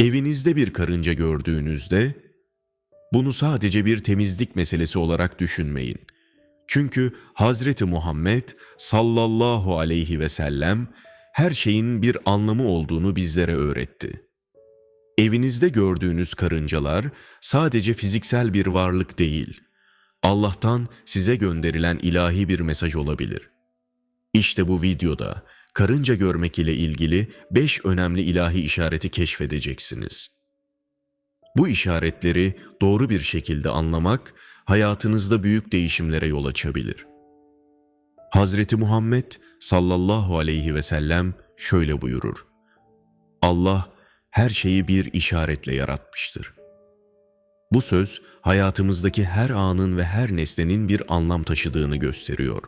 Evinizde bir karınca gördüğünüzde bunu sadece bir temizlik meselesi olarak düşünmeyin. Çünkü Hazreti Muhammed sallallahu aleyhi ve sellem her şeyin bir anlamı olduğunu bizlere öğretti. Evinizde gördüğünüz karıncalar sadece fiziksel bir varlık değil, Allah'tan size gönderilen ilahi bir mesaj olabilir. İşte bu videoda karınca görmek ile ilgili 5 önemli ilahi işareti keşfedeceksiniz. Bu işaretleri doğru bir şekilde anlamak hayatınızda büyük değişimlere yol açabilir. Hazreti Muhammed sallallahu aleyhi ve sellem şöyle buyurur. Allah her şeyi bir işaretle yaratmıştır. Bu söz hayatımızdaki her anın ve her nesnenin bir anlam taşıdığını gösteriyor.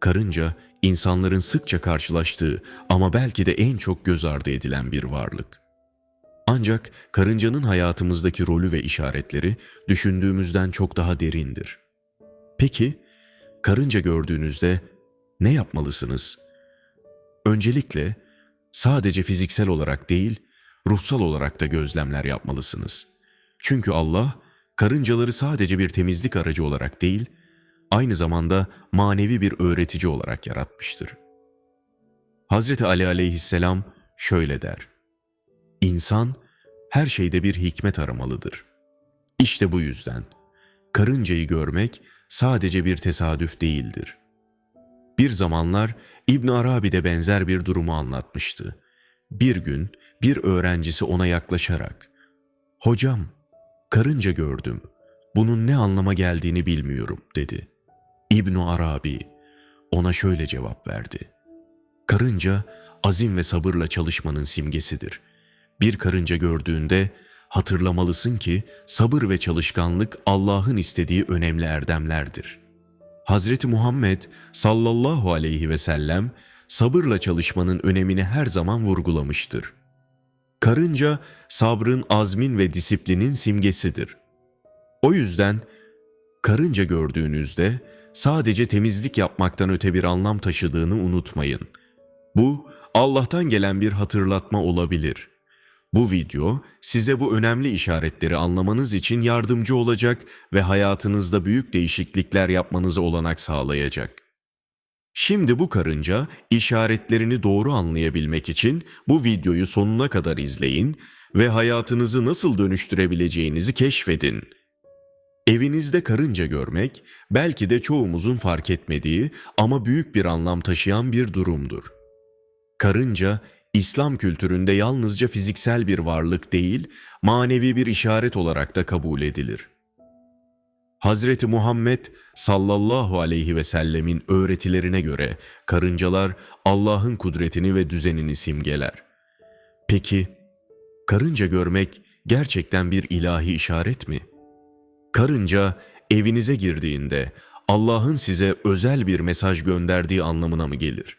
Karınca insanların sıkça karşılaştığı ama belki de en çok göz ardı edilen bir varlık. Ancak karıncanın hayatımızdaki rolü ve işaretleri düşündüğümüzden çok daha derindir. Peki karınca gördüğünüzde ne yapmalısınız? Öncelikle sadece fiziksel olarak değil, ruhsal olarak da gözlemler yapmalısınız. Çünkü Allah karıncaları sadece bir temizlik aracı olarak değil, aynı zamanda manevi bir öğretici olarak yaratmıştır. Hazreti Ali aleyhisselam şöyle der. İnsan her şeyde bir hikmet aramalıdır. İşte bu yüzden karıncayı görmek sadece bir tesadüf değildir. Bir zamanlar İbn Arabi de benzer bir durumu anlatmıştı. Bir gün bir öğrencisi ona yaklaşarak "Hocam, karınca gördüm. Bunun ne anlama geldiğini bilmiyorum." dedi. İbn Arabi ona şöyle cevap verdi. Karınca azim ve sabırla çalışmanın simgesidir. Bir karınca gördüğünde hatırlamalısın ki sabır ve çalışkanlık Allah'ın istediği önemli erdemlerdir. Hazreti Muhammed sallallahu aleyhi ve sellem sabırla çalışmanın önemini her zaman vurgulamıştır. Karınca sabrın, azmin ve disiplinin simgesidir. O yüzden karınca gördüğünüzde sadece temizlik yapmaktan öte bir anlam taşıdığını unutmayın. Bu Allah'tan gelen bir hatırlatma olabilir. Bu video size bu önemli işaretleri anlamanız için yardımcı olacak ve hayatınızda büyük değişiklikler yapmanıza olanak sağlayacak. Şimdi bu karınca işaretlerini doğru anlayabilmek için bu videoyu sonuna kadar izleyin ve hayatınızı nasıl dönüştürebileceğinizi keşfedin. Evinizde karınca görmek belki de çoğumuzun fark etmediği ama büyük bir anlam taşıyan bir durumdur. Karınca İslam kültüründe yalnızca fiziksel bir varlık değil, manevi bir işaret olarak da kabul edilir. Hazreti Muhammed sallallahu aleyhi ve sellemin öğretilerine göre karıncalar Allah'ın kudretini ve düzenini simgeler. Peki karınca görmek gerçekten bir ilahi işaret mi? Karınca evinize girdiğinde Allah'ın size özel bir mesaj gönderdiği anlamına mı gelir?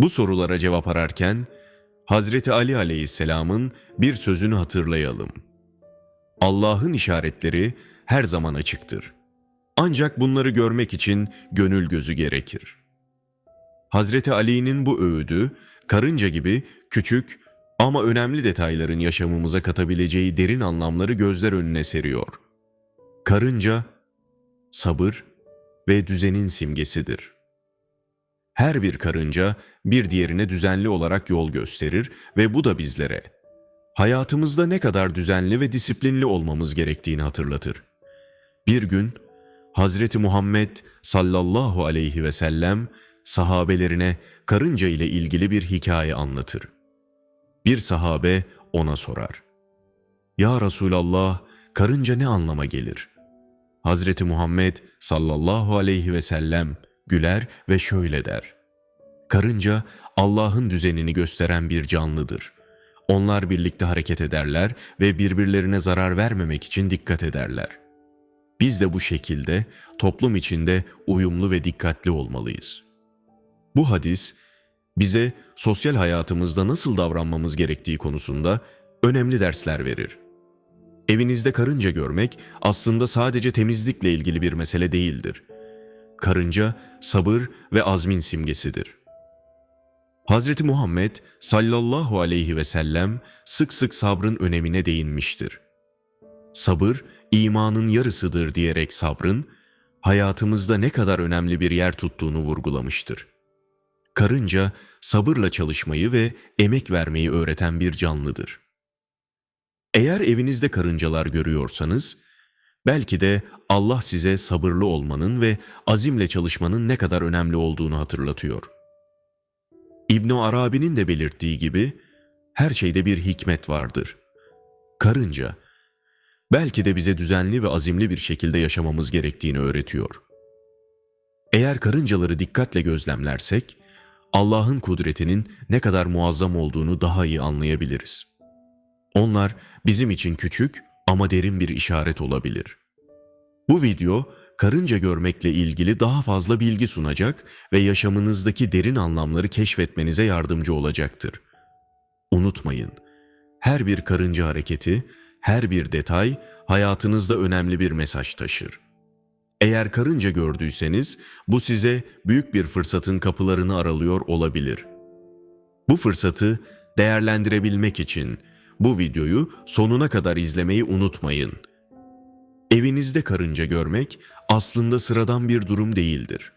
Bu sorulara cevap ararken Hazreti Ali aleyhisselamın bir sözünü hatırlayalım. Allah'ın işaretleri her zaman açıktır. Ancak bunları görmek için gönül gözü gerekir. Hazreti Ali'nin bu öğüdü karınca gibi küçük ama önemli detayların yaşamımıza katabileceği derin anlamları gözler önüne seriyor. Karınca sabır ve düzenin simgesidir. Her bir karınca bir diğerine düzenli olarak yol gösterir ve bu da bizlere hayatımızda ne kadar düzenli ve disiplinli olmamız gerektiğini hatırlatır. Bir gün Hazreti Muhammed sallallahu aleyhi ve sellem sahabelerine karınca ile ilgili bir hikaye anlatır. Bir sahabe ona sorar. Ya Resulallah, karınca ne anlama gelir? Hazreti Muhammed sallallahu aleyhi ve sellem güler ve şöyle der. Karınca Allah'ın düzenini gösteren bir canlıdır. Onlar birlikte hareket ederler ve birbirlerine zarar vermemek için dikkat ederler. Biz de bu şekilde toplum içinde uyumlu ve dikkatli olmalıyız. Bu hadis bize sosyal hayatımızda nasıl davranmamız gerektiği konusunda önemli dersler verir. Evinizde karınca görmek aslında sadece temizlikle ilgili bir mesele değildir. Karınca sabır ve azmin simgesidir. Hazreti Muhammed sallallahu aleyhi ve sellem sık sık sabrın önemine değinmiştir. Sabır imanın yarısıdır diyerek sabrın hayatımızda ne kadar önemli bir yer tuttuğunu vurgulamıştır. Karınca sabırla çalışmayı ve emek vermeyi öğreten bir canlıdır. Eğer evinizde karıncalar görüyorsanız, belki de Allah size sabırlı olmanın ve azimle çalışmanın ne kadar önemli olduğunu hatırlatıyor. İbn Arabi'nin de belirttiği gibi her şeyde bir hikmet vardır. Karınca belki de bize düzenli ve azimli bir şekilde yaşamamız gerektiğini öğretiyor. Eğer karıncaları dikkatle gözlemlersek Allah'ın kudretinin ne kadar muazzam olduğunu daha iyi anlayabiliriz. Onlar bizim için küçük ama derin bir işaret olabilir. Bu video karınca görmekle ilgili daha fazla bilgi sunacak ve yaşamınızdaki derin anlamları keşfetmenize yardımcı olacaktır. Unutmayın, her bir karınca hareketi, her bir detay hayatınızda önemli bir mesaj taşır. Eğer karınca gördüyseniz bu size büyük bir fırsatın kapılarını aralıyor olabilir. Bu fırsatı değerlendirebilmek için bu videoyu sonuna kadar izlemeyi unutmayın. Evinizde karınca görmek aslında sıradan bir durum değildir.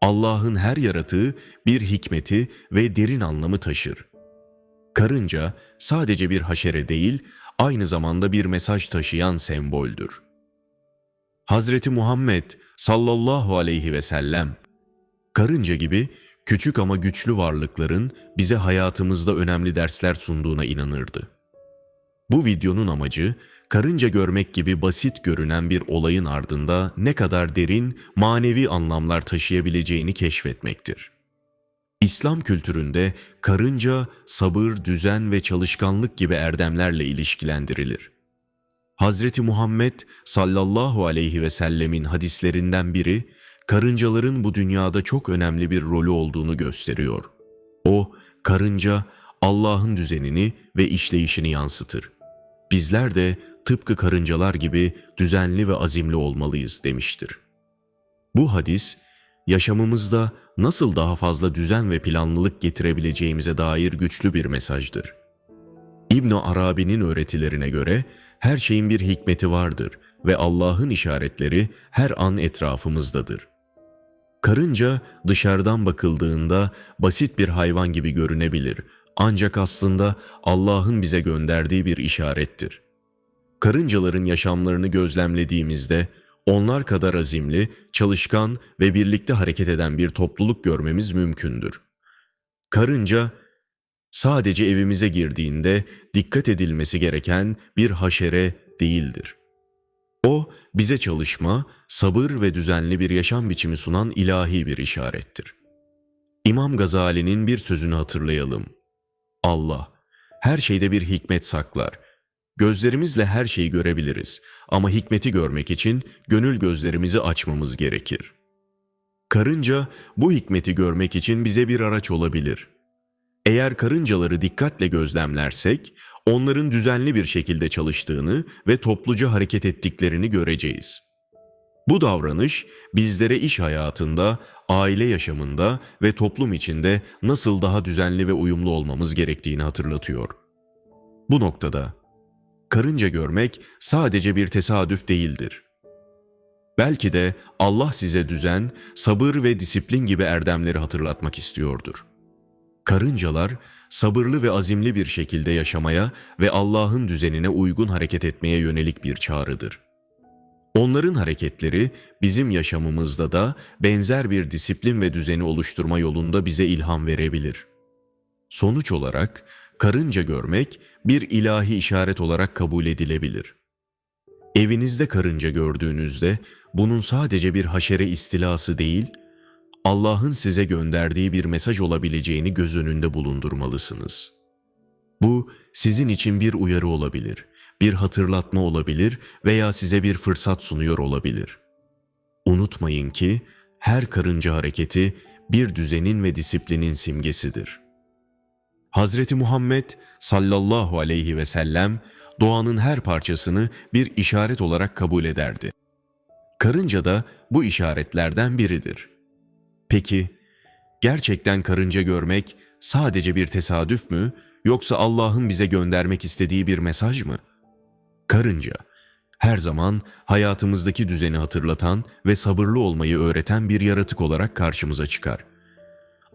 Allah'ın her yaratığı bir hikmeti ve derin anlamı taşır. Karınca sadece bir haşere değil, aynı zamanda bir mesaj taşıyan semboldür. Hazreti Muhammed sallallahu aleyhi ve sellem karınca gibi küçük ama güçlü varlıkların bize hayatımızda önemli dersler sunduğuna inanırdı. Bu videonun amacı karınca görmek gibi basit görünen bir olayın ardında ne kadar derin manevi anlamlar taşıyabileceğini keşfetmektir. İslam kültüründe karınca sabır, düzen ve çalışkanlık gibi erdemlerle ilişkilendirilir. Hazreti Muhammed sallallahu aleyhi ve sellemin hadislerinden biri karıncaların bu dünyada çok önemli bir rolü olduğunu gösteriyor. O, karınca Allah'ın düzenini ve işleyişini yansıtır. Bizler de tıpkı karıncalar gibi düzenli ve azimli olmalıyız demiştir. Bu hadis, yaşamımızda nasıl daha fazla düzen ve planlılık getirebileceğimize dair güçlü bir mesajdır. İbn Arabi'nin öğretilerine göre her şeyin bir hikmeti vardır ve Allah'ın işaretleri her an etrafımızdadır. Karınca dışarıdan bakıldığında basit bir hayvan gibi görünebilir ancak aslında Allah'ın bize gönderdiği bir işarettir. Karıncaların yaşamlarını gözlemlediğimizde onlar kadar azimli, çalışkan ve birlikte hareket eden bir topluluk görmemiz mümkündür. Karınca sadece evimize girdiğinde dikkat edilmesi gereken bir haşere değildir. O bize çalışma, sabır ve düzenli bir yaşam biçimi sunan ilahi bir işarettir. İmam Gazali'nin bir sözünü hatırlayalım. Allah her şeyde bir hikmet saklar. Gözlerimizle her şeyi görebiliriz ama hikmeti görmek için gönül gözlerimizi açmamız gerekir. Karınca bu hikmeti görmek için bize bir araç olabilir. Eğer karıncaları dikkatle gözlemlersek, onların düzenli bir şekilde çalıştığını ve topluca hareket ettiklerini göreceğiz. Bu davranış bizlere iş hayatında, aile yaşamında ve toplum içinde nasıl daha düzenli ve uyumlu olmamız gerektiğini hatırlatıyor. Bu noktada karınca görmek sadece bir tesadüf değildir. Belki de Allah size düzen, sabır ve disiplin gibi erdemleri hatırlatmak istiyordur. Karıncalar sabırlı ve azimli bir şekilde yaşamaya ve Allah'ın düzenine uygun hareket etmeye yönelik bir çağrıdır. Onların hareketleri bizim yaşamımızda da benzer bir disiplin ve düzeni oluşturma yolunda bize ilham verebilir. Sonuç olarak karınca görmek bir ilahi işaret olarak kabul edilebilir. Evinizde karınca gördüğünüzde bunun sadece bir haşere istilası değil, Allah'ın size gönderdiği bir mesaj olabileceğini göz önünde bulundurmalısınız. Bu sizin için bir uyarı olabilir, bir hatırlatma olabilir veya size bir fırsat sunuyor olabilir. Unutmayın ki her karınca hareketi bir düzenin ve disiplinin simgesidir. Hazreti Muhammed sallallahu aleyhi ve sellem doğanın her parçasını bir işaret olarak kabul ederdi. Karınca da bu işaretlerden biridir. Peki, gerçekten karınca görmek sadece bir tesadüf mü yoksa Allah'ın bize göndermek istediği bir mesaj mı? Karınca her zaman hayatımızdaki düzeni hatırlatan ve sabırlı olmayı öğreten bir yaratık olarak karşımıza çıkar.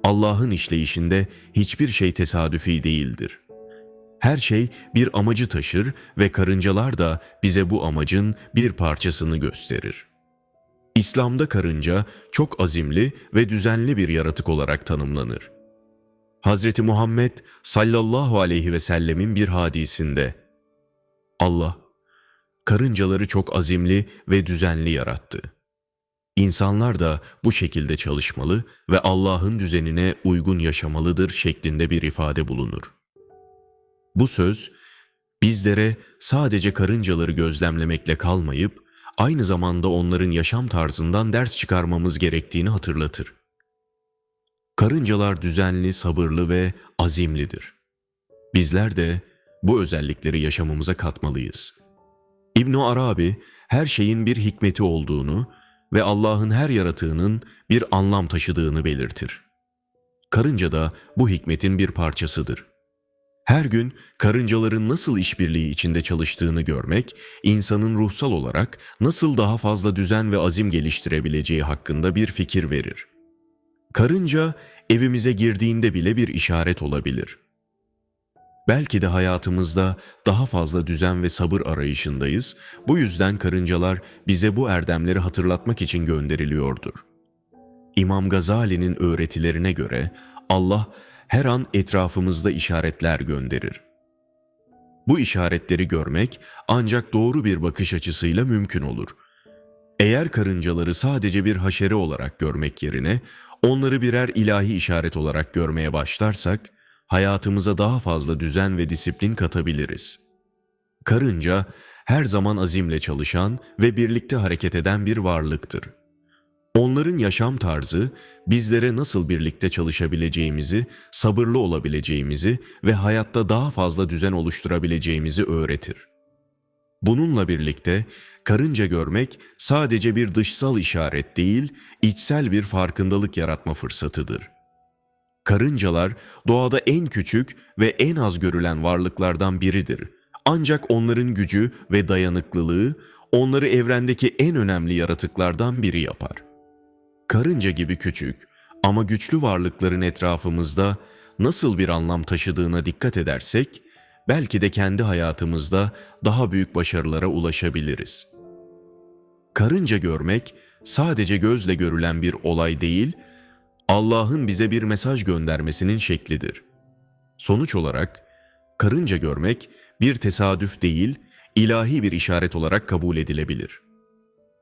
Allah'ın işleyişinde hiçbir şey tesadüfi değildir. Her şey bir amacı taşır ve karıncalar da bize bu amacın bir parçasını gösterir. İslam'da karınca çok azimli ve düzenli bir yaratık olarak tanımlanır. Hz. Muhammed sallallahu aleyhi ve sellemin bir hadisinde Allah karıncaları çok azimli ve düzenli yarattı. İnsanlar da bu şekilde çalışmalı ve Allah'ın düzenine uygun yaşamalıdır şeklinde bir ifade bulunur. Bu söz bizlere sadece karıncaları gözlemlemekle kalmayıp aynı zamanda onların yaşam tarzından ders çıkarmamız gerektiğini hatırlatır. Karıncalar düzenli, sabırlı ve azimlidir. Bizler de bu özellikleri yaşamımıza katmalıyız. İbn Arabi her şeyin bir hikmeti olduğunu ve Allah'ın her yaratığının bir anlam taşıdığını belirtir. Karınca da bu hikmetin bir parçasıdır. Her gün karıncaların nasıl işbirliği içinde çalıştığını görmek, insanın ruhsal olarak nasıl daha fazla düzen ve azim geliştirebileceği hakkında bir fikir verir. Karınca evimize girdiğinde bile bir işaret olabilir. Belki de hayatımızda daha fazla düzen ve sabır arayışındayız. Bu yüzden karıncalar bize bu erdemleri hatırlatmak için gönderiliyordur. İmam Gazali'nin öğretilerine göre Allah her an etrafımızda işaretler gönderir. Bu işaretleri görmek ancak doğru bir bakış açısıyla mümkün olur. Eğer karıncaları sadece bir haşere olarak görmek yerine onları birer ilahi işaret olarak görmeye başlarsak, hayatımıza daha fazla düzen ve disiplin katabiliriz. Karınca her zaman azimle çalışan ve birlikte hareket eden bir varlıktır. Onların yaşam tarzı bizlere nasıl birlikte çalışabileceğimizi, sabırlı olabileceğimizi ve hayatta daha fazla düzen oluşturabileceğimizi öğretir. Bununla birlikte karınca görmek sadece bir dışsal işaret değil, içsel bir farkındalık yaratma fırsatıdır. Karıncalar doğada en küçük ve en az görülen varlıklardan biridir. Ancak onların gücü ve dayanıklılığı onları evrendeki en önemli yaratıklardan biri yapar. Karınca gibi küçük ama güçlü varlıkların etrafımızda nasıl bir anlam taşıdığına dikkat edersek, belki de kendi hayatımızda daha büyük başarılara ulaşabiliriz. Karınca görmek sadece gözle görülen bir olay değil, Allah'ın bize bir mesaj göndermesinin şeklidir. Sonuç olarak karınca görmek bir tesadüf değil, ilahi bir işaret olarak kabul edilebilir.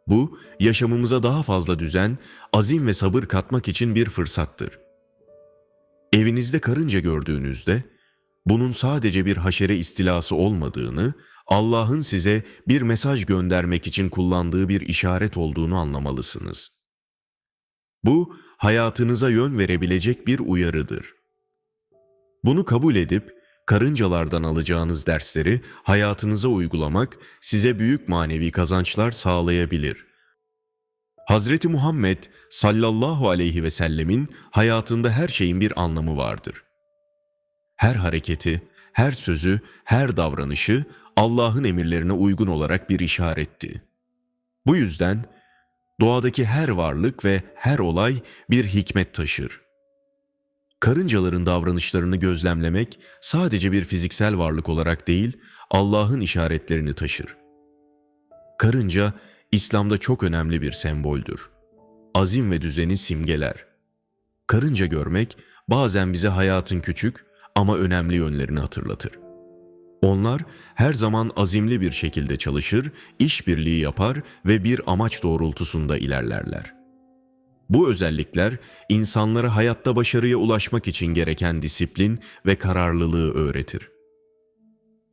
Bu, yaşamımıza daha fazla düzen, azim ve sabır katmak için bir fırsattır. Evinizde karınca gördüğünüzde, bunun sadece bir haşere istilası olmadığını, Allah'ın size bir mesaj göndermek için kullandığı bir işaret olduğunu anlamalısınız. Bu, hayatınıza yön verebilecek bir uyarıdır. Bunu kabul edip karıncalardan alacağınız dersleri hayatınıza uygulamak size büyük manevi kazançlar sağlayabilir. Hazreti Muhammed sallallahu aleyhi ve sellemin hayatında her şeyin bir anlamı vardır. Her hareketi, her sözü, her davranışı Allah'ın emirlerine uygun olarak bir işaretti. Bu yüzden doğadaki her varlık ve her olay bir hikmet taşır. Karıncaların davranışlarını gözlemlemek sadece bir fiziksel varlık olarak değil, Allah'ın işaretlerini taşır. Karınca, İslam'da çok önemli bir semboldür. Azim ve düzeni simgeler. Karınca görmek bazen bize hayatın küçük ama önemli yönlerini hatırlatır. Onlar her zaman azimli bir şekilde çalışır, işbirliği yapar ve bir amaç doğrultusunda ilerlerler. Bu özellikler insanlara hayatta başarıya ulaşmak için gereken disiplin ve kararlılığı öğretir.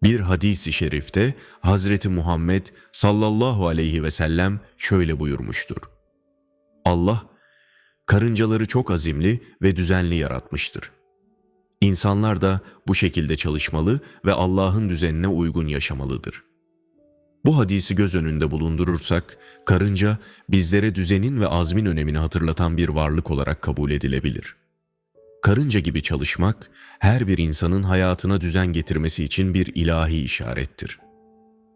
Bir hadisi şerifte Hazreti Muhammed sallallahu aleyhi ve sellem şöyle buyurmuştur. Allah karıncaları çok azimli ve düzenli yaratmıştır. İnsanlar da bu şekilde çalışmalı ve Allah'ın düzenine uygun yaşamalıdır. Bu hadisi göz önünde bulundurursak, karınca bizlere düzenin ve azmin önemini hatırlatan bir varlık olarak kabul edilebilir. Karınca gibi çalışmak, her bir insanın hayatına düzen getirmesi için bir ilahi işarettir.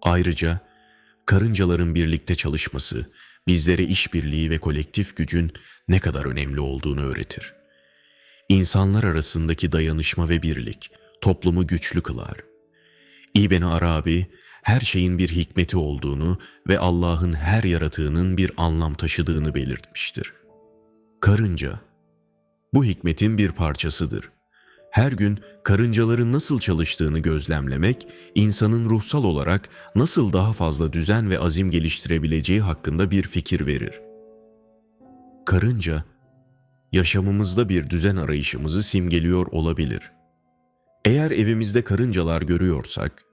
Ayrıca karıncaların birlikte çalışması bizlere işbirliği ve kolektif gücün ne kadar önemli olduğunu öğretir. İnsanlar arasındaki dayanışma ve birlik toplumu güçlü kılar. İbn Arabi her şeyin bir hikmeti olduğunu ve Allah'ın her yaratığının bir anlam taşıdığını belirtmiştir. Karınca bu hikmetin bir parçasıdır. Her gün karıncaların nasıl çalıştığını gözlemlemek, insanın ruhsal olarak nasıl daha fazla düzen ve azim geliştirebileceği hakkında bir fikir verir. Karınca, yaşamımızda bir düzen arayışımızı simgeliyor olabilir. Eğer evimizde karıncalar görüyorsak,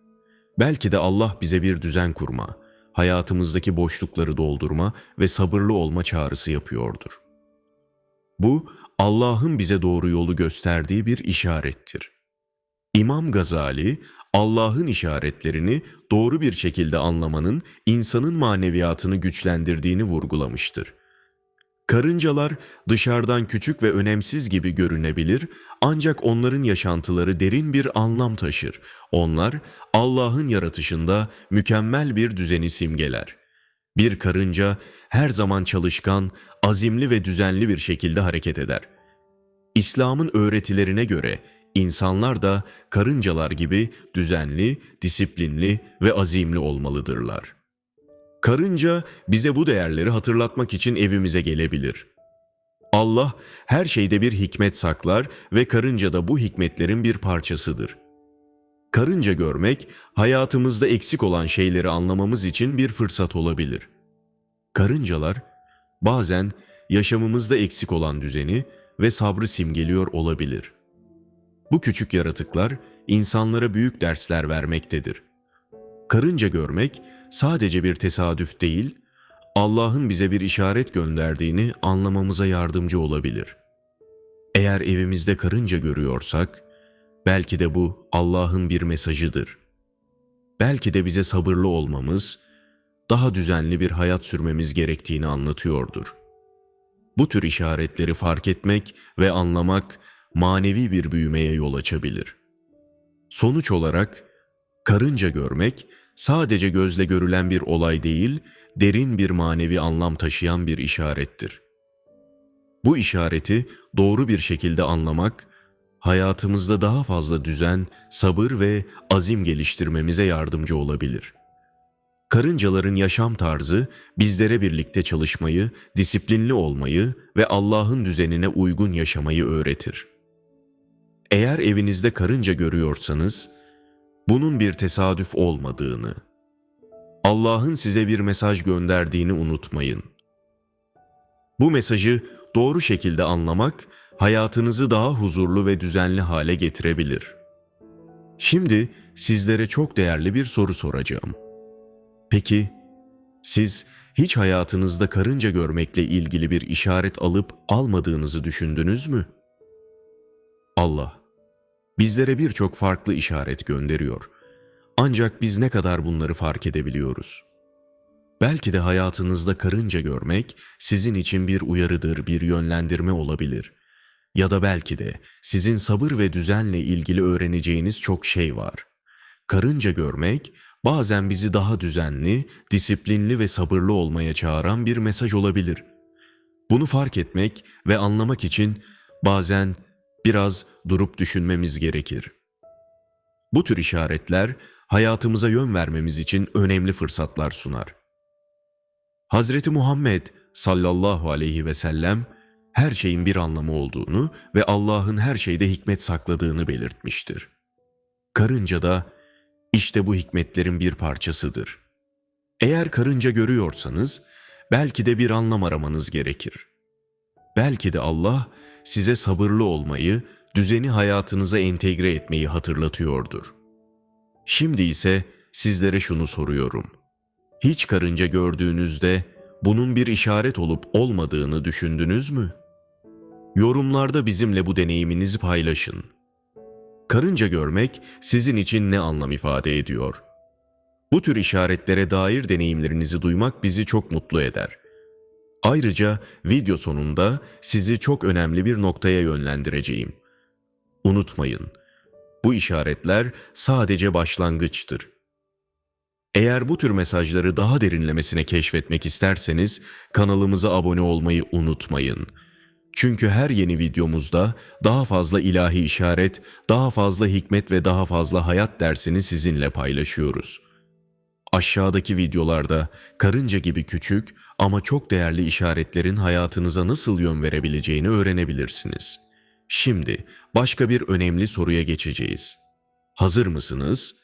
belki de Allah bize bir düzen kurma, hayatımızdaki boşlukları doldurma ve sabırlı olma çağrısı yapıyordur. Bu Allah'ın bize doğru yolu gösterdiği bir işarettir. İmam Gazali, Allah'ın işaretlerini doğru bir şekilde anlamanın insanın maneviyatını güçlendirdiğini vurgulamıştır. Karıncalar dışarıdan küçük ve önemsiz gibi görünebilir ancak onların yaşantıları derin bir anlam taşır. Onlar Allah'ın yaratışında mükemmel bir düzeni simgeler. Bir karınca her zaman çalışkan, azimli ve düzenli bir şekilde hareket eder. İslam'ın öğretilerine göre insanlar da karıncalar gibi düzenli, disiplinli ve azimli olmalıdırlar. Karınca bize bu değerleri hatırlatmak için evimize gelebilir. Allah her şeyde bir hikmet saklar ve karınca da bu hikmetlerin bir parçasıdır. Karınca görmek hayatımızda eksik olan şeyleri anlamamız için bir fırsat olabilir. Karıncalar bazen yaşamımızda eksik olan düzeni ve sabrı simgeliyor olabilir. Bu küçük yaratıklar insanlara büyük dersler vermektedir. Karınca görmek sadece bir tesadüf değil, Allah'ın bize bir işaret gönderdiğini anlamamıza yardımcı olabilir. Eğer evimizde karınca görüyorsak, belki de bu Allah'ın bir mesajıdır. Belki de bize sabırlı olmamız, daha düzenli bir hayat sürmemiz gerektiğini anlatıyordur. Bu tür işaretleri fark etmek ve anlamak manevi bir büyümeye yol açabilir. Sonuç olarak karınca görmek sadece gözle görülen bir olay değil, derin bir manevi anlam taşıyan bir işarettir. Bu işareti doğru bir şekilde anlamak, hayatımızda daha fazla düzen, sabır ve azim geliştirmemize yardımcı olabilir. Karıncaların yaşam tarzı bizlere birlikte çalışmayı, disiplinli olmayı ve Allah'ın düzenine uygun yaşamayı öğretir. Eğer evinizde karınca görüyorsanız, bunun bir tesadüf olmadığını, Allah'ın size bir mesaj gönderdiğini unutmayın. Bu mesajı doğru şekilde anlamak hayatınızı daha huzurlu ve düzenli hale getirebilir. Şimdi sizlere çok değerli bir soru soracağım. Peki siz hiç hayatınızda karınca görmekle ilgili bir işaret alıp almadığınızı düşündünüz mü? Allah bizlere birçok farklı işaret gönderiyor. Ancak biz ne kadar bunları fark edebiliyoruz? Belki de hayatınızda karınca görmek sizin için bir uyarıdır, bir yönlendirme olabilir. Ya da belki de sizin sabır ve düzenle ilgili öğreneceğiniz çok şey var. Karınca görmek bazen bizi daha düzenli, disiplinli ve sabırlı olmaya çağıran bir mesaj olabilir. Bunu fark etmek ve anlamak için bazen biraz durup düşünmemiz gerekir. Bu tür işaretler hayatımıza yön vermemiz için önemli fırsatlar sunar. Hazreti Muhammed sallallahu aleyhi ve sellem her şeyin bir anlamı olduğunu ve Allah'ın her şeyde hikmet sakladığını belirtmiştir. Karınca da işte bu hikmetlerin bir parçasıdır. Eğer karınca görüyorsanız belki de bir anlam aramanız gerekir. Belki de Allah size sabırlı olmayı, düzeni hayatınıza entegre etmeyi hatırlatıyordur. Şimdi ise sizlere şunu soruyorum. Hiç karınca gördüğünüzde bunun bir işaret olup olmadığını düşündünüz mü? Yorumlarda bizimle bu deneyiminizi paylaşın. Karınca görmek sizin için ne anlam ifade ediyor? Bu tür işaretlere dair deneyimlerinizi duymak bizi çok mutlu eder. Ayrıca video sonunda sizi çok önemli bir noktaya yönlendireceğim. Unutmayın, bu işaretler sadece başlangıçtır. Eğer bu tür mesajları daha derinlemesine keşfetmek isterseniz kanalımıza abone olmayı unutmayın. Çünkü her yeni videomuzda daha fazla ilahi işaret, daha fazla hikmet ve daha fazla hayat dersini sizinle paylaşıyoruz. Aşağıdaki videolarda karınca gibi küçük ama çok değerli işaretlerin hayatınıza nasıl yön verebileceğini öğrenebilirsiniz. Şimdi başka bir önemli soruya geçeceğiz. Hazır mısınız?